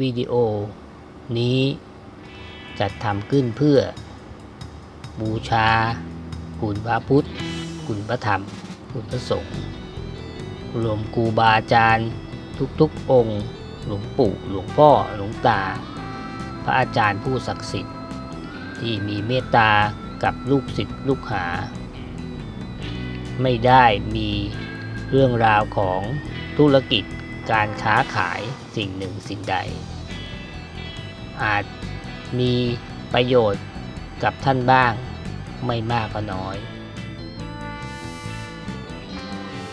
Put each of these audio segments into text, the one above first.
วิดีโอ นี้จัดทำขึ้นเพื่อ บูชา คุณพระพุทธ คุณพระธรรม คุณพระสงฆ์รวมครูบาอาจารย์ทุกๆองค์ หลวงปู่ หลวงพ่อ หลวงตา พระอาจารย์ผู้ศักดิ์สิทธิ์ ที่มีเมตตากับลูกศิษย์ลูกหา ไม่ได้มีเรื่องราวของธุรกิจ การค้าขายสิ่งหนึ่งสิ่งใด อาจมีประโยชน์กับท่านบ้างไม่มากก็น้อย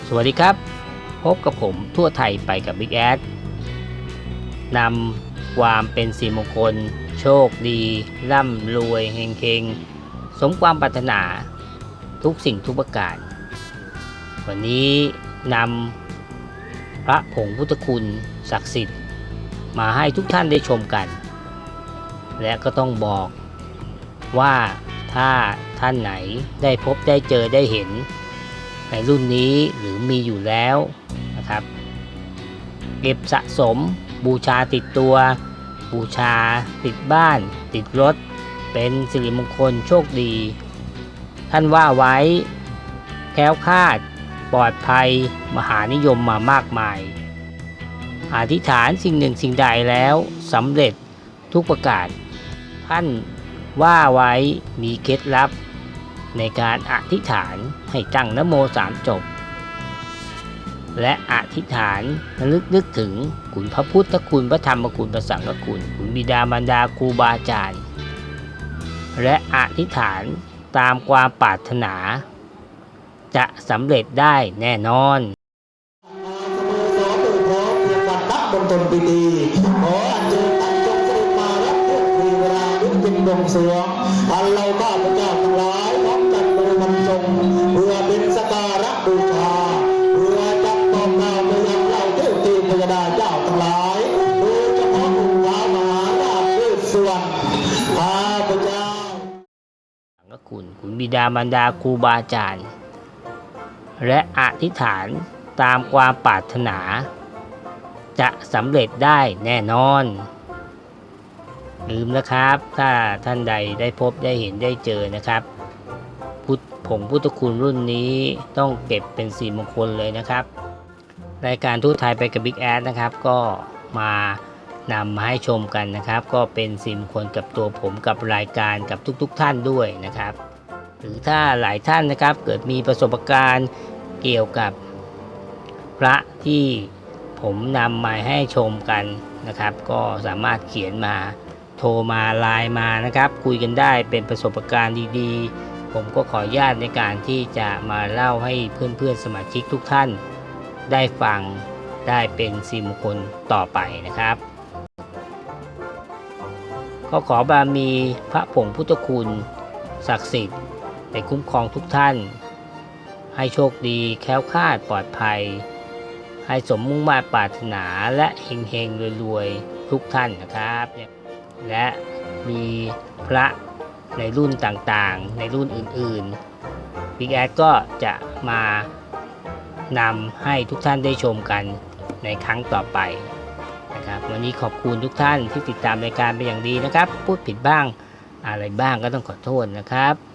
สวัสดีครับ พบกับผมทั่วไทยไปกับบิ๊กแอดนำความเป็นสีมงคล โชคดี ร่ำรวยเฮงเฮงสมความปรารถนาทุกสิ่งทุกประการ วันนี้นำ พระผงพุทธคุณศักดิ์สิทธิ์ มาให้ทุกท่านได้ชมกัน และก็ต้องบอกว่าถ้าท่านไหนได้พบได้เจอได้เห็น ในรุ่นนี้หรือมีอยู่แล้วนะครับ เก็บสะสมบูชาติดตัว บูชาติดบ้าน ติดรถ เป็นสิริมงคลโชคดี ท่านว่าไว้แคล้วคลาด ปลอดภัย มหานิยมมามากมาย อธิษฐานสิ่งหนึ่งสิ่งใดแล้วสำเร็จทุกประการท่านว่าไว้มีเคล็ดลับ ในการอธิษฐานให้ตั้งนโมสามจบ และอธิษฐานระลึกนึกถึงคุณพระพุทธคุณพระธรรมคุณพระสังฆคุณคุณบิดามารดาครูบาอาจารย์ และอธิษฐานตามความปรารถนา จะสำเร็จได้แน่นอนสโมสรโดยพร้อเพียงวันนับบนตนปีดีขออัญเชิญท่านจงเสด็จมารับพวกทีเวลาลุกเป็นบวงสวงอันเราข้าพเจ้าทั้งหลายพร้อมจัดบริมันทรงเพื่อเป็นสการะบูชาเพื่อจับตอบกล่าวไปยังเราเทพเทพยดาเจ้าทั้งหลายโดยเฉพาะองค์ท้ามหาราชเวสสวรรณข้าพเจ้าสังฆคุณคุณบิดามารดาครูบาอาจารย์ และอธิษฐานตามความปรารถนา จะสำเร็จได้แน่นอนลืมนะครับ ถ้าท่านใดได้พบได้เห็นได้เจอนะครับพุทธผงพุทธคุณรุ่นนี้ต้องเก็บเป็นสีมงคลเลยนะครับ รายการทูตไทยไปกับ Big แอดนะครับ ก็มานำมาให้ชมกันนะครับ ก็เป็นสีมงคลกับตัวผมกับรายการกับทุกๆทท่านด้วยนะครับ หรือถ้าหลายท่านนะครับเกิดมีประสบการณ์เกี่ยวกับพระที่ผมนำมาให้ชมกันนะครับ ก็สามารถเขียนมาโทรมาไลน์มานะครับ คุยกันได้เป็นประสบการณ์ดีๆ ผมก็ขออนุญาตในการที่จะมาเล่าให้เพื่อนๆสมาชิกทุกท่าน ได้ฟังได้เป็นสิมงคลต่อไปนะครับก็ขอบารมีพระผงพุทธคุณ ศักดิ์สิทธิ์ ได้คุ้มครองทุกท่าน ให้โชคดีแคล้วคลาดปลอดภัย ให้สมมุ่งมา่ปรารถนาและเฮงเฮงๆรวยๆ ทุกท่านนะครับ และมีพระในรุ่นต่างๆ ในรุ่นอื่นๆบิ๊กแอดก็จะมานำให้ทุกท่านได้ชมกันในครั้งต่อไปนะครับวันนี้ขอบคุณทุกท่านที่ติดตามรายการเป็นอย่างดีนะครับ พูดผิดบ้างอะไรบ้างก็ต้องขอโทษนะครับ